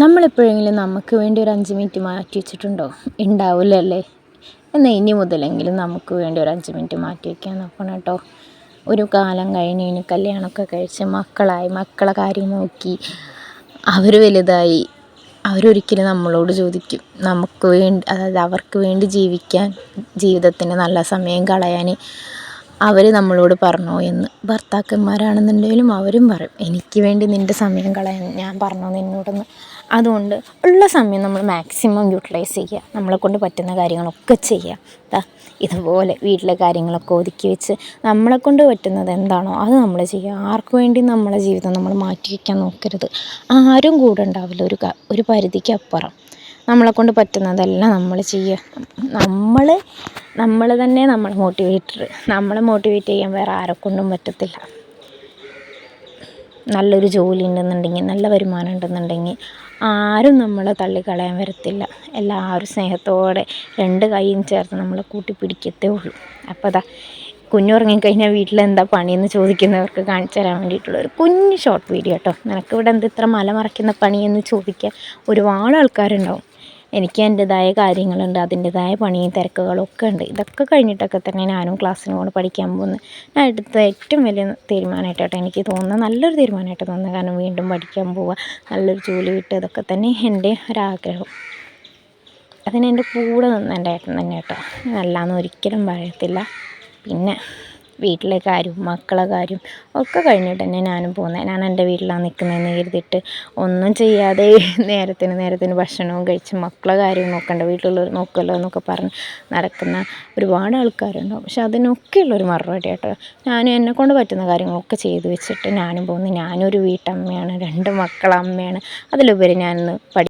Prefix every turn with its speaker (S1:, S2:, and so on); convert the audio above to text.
S1: നമ്മളെപ്പോഴെങ്കിലും നമുക്ക് വേണ്ടി ഒരു അഞ്ച് മിനിറ്റ് മാറ്റി വെച്ചിട്ടുണ്ടോ? ഉണ്ടാവില്ലല്ലേ എന്നാൽ ഇനി മുതലെങ്കിലും നമുക്ക് വേണ്ടി ഒരു അഞ്ച് മിനിറ്റ് മാറ്റി വയ്ക്കാൻ നോക്കണം കേട്ടോ. ഒരു കാലം കഴിഞ്ഞ് ഇനി കല്യാണമൊക്കെ കഴിച്ച് മക്കളായി മക്കളെ കാര്യം നോക്കി അവർ വലുതായി അവരൊരിക്കലും നമ്മളോട് ചോദിക്കും. നമുക്ക് വേണ്ടി അതായത് അവർക്ക് വേണ്ടി ജീവിക്കാൻ ജീവിതത്തിന് നല്ല സമയം കളയാൻ അവർ നമ്മളോട് പറഞ്ഞോ എന്ന് ഭർത്താക്കന്മാരാണെന്നുണ്ടെങ്കിലും അവരും പറയും എനിക്ക് വേണ്ടി നിന്റെ സമയം കളയാൻ ഞാൻ പറഞ്ഞോ നിന്നോടൊന്ന്. അതുകൊണ്ട് ഉള്ള സമയം നമ്മൾ മാക്സിമം യൂട്ടിലൈസ് ചെയ്യുക. നമ്മളെക്കൊണ്ട് പറ്റുന്ന കാര്യങ്ങളൊക്കെ ചെയ്യുക. ഇതുപോലെ വീട്ടിലെ കാര്യങ്ങളൊക്കെ ഒതുക്കി വെച്ച് നമ്മളെക്കൊണ്ട് പറ്റുന്നത് എന്താണോ അത് നമ്മൾ ചെയ്യുക. ആർക്കു വേണ്ടി നമ്മളെ ജീവിതം നമ്മൾ മാറ്റി വയ്ക്കാൻ നോക്കരുത്. ആരും കൂടെ ഉണ്ടാവില്ല ഒരു ഒരു പരിധിക്ക് അപ്പുറം. നമ്മളെക്കൊണ്ട് പറ്റുന്നതെല്ലാം നമ്മൾ ചെയ്യുക. നമ്മൾ നമ്മൾ തന്നെ നമ്മൾ മോട്ടിവേറ്റർ നമ്മളെ മോട്ടിവേറ്റ് ചെയ്യാൻ വേറെ ആരെക്കൊണ്ടും പറ്റത്തില്ല. നല്ലൊരു ജോലി ഉണ്ടെന്നുണ്ടെങ്കിൽ നല്ല വരുമാനം ഉണ്ടെന്നുണ്ടെങ്കിൽ ആരും നമ്മളെ തള്ളിക്കളയാൻ വരത്തില്ല. എല്ലാവരും സ്നേഹത്തോടെ രണ്ട് കൈയും ചേർത്ത് നമ്മളെ കൂട്ടിപ്പിടിക്കത്തേ ഉള്ളൂ. അപ്പോൾ അതാ കുഞ്ഞുറങ്ങിക്കഴിഞ്ഞാൽ വീട്ടിലെന്താ പണിയെന്ന് ചോദിക്കുന്നവർക്ക് കാണിച്ചു തരാൻ വേണ്ടിയിട്ടുള്ള ഒരു കുഞ്ഞ് ഷോർട്ട് വീഡിയോ കേട്ടോ നിനക്കിവിടെ എന്ത് ഇത്ര മല മറയ്ക്കുന്ന പണിയെന്ന് ചോദിക്കാൻ ഒരുപാട് ആൾക്കാരുണ്ടാവും. എനിക്ക് എന്റെതായ കാര്യങ്ങളുണ്ട് അതിന്റെതായ പണിയും തിരക്കുകളൊക്കെ ഉണ്ട്. ഇതൊക്കെ കഴിഞ്ഞിട്ടൊക്കെ തന്നെ ഞാനും ക്ലാസ്സിന് പോകണം പഠിക്കാൻ പോകുന്നത് ഞാൻ എടുത്ത ഏറ്റവും വലിയ തീരുമാനമായിട്ടാണ് എനിക്ക് തോന്നുന്നത്. നല്ലൊരു തീരുമാനമായിട്ട് തോന്നുന്നത് കാരണം വീണ്ടും പഠിക്കാൻ പോവുക നല്ലൊരു ജോലി കിട്ടുക ഇതൊക്കെ തന്നെ എന്റെ ഒരാഗ്രഹം. അതിന് എന്റെ കൂടെ നിന്ന് എന്റെ ഏട്ടൻ തന്നെ കേട്ടോ അല്ലാന്ന് ഒരിക്കലും പറയത്തില്ല. പിന്നെ വീട്ടിലെ കാര്യം മക്കളെ കാര്യം ഒക്കെ കഴിഞ്ഞിട്ട് തന്നെ ഞാനും പോകുന്നത് ഞാൻ എന്റെ വീട്ടിലാണ് നിൽക്കുന്നതെന്ന് കരുതിയിട്ട് ഒന്നും ചെയ്യാതെ നേരത്തിന് നേരത്തിന് ഭക്ഷണവും കഴിച്ച് മക്കളെ കാര്യം നോക്കണ്ട വീട്ടിലുള്ളവർ നോക്കുമല്ലോ എന്നൊക്കെ പറഞ്ഞ് നടക്കുന്ന ഒരുപാട് ആൾക്കാരുണ്ടാവും. പക്ഷെ അതിനൊക്കെയുള്ളൊരു മറുപടി കേട്ടോ ഞാനും എന്നെക്കൊണ്ട് പറ്റുന്ന കാര്യങ്ങളൊക്കെ ചെയ്തു വെച്ചിട്ട് ഞാനും പോകുന്നു ഞാനൊരു വീട്ടമ്മയാണ് രണ്ട് മക്കളമ്മയാണ്. അതിലുപരി ഞാനിന്ന് പഠി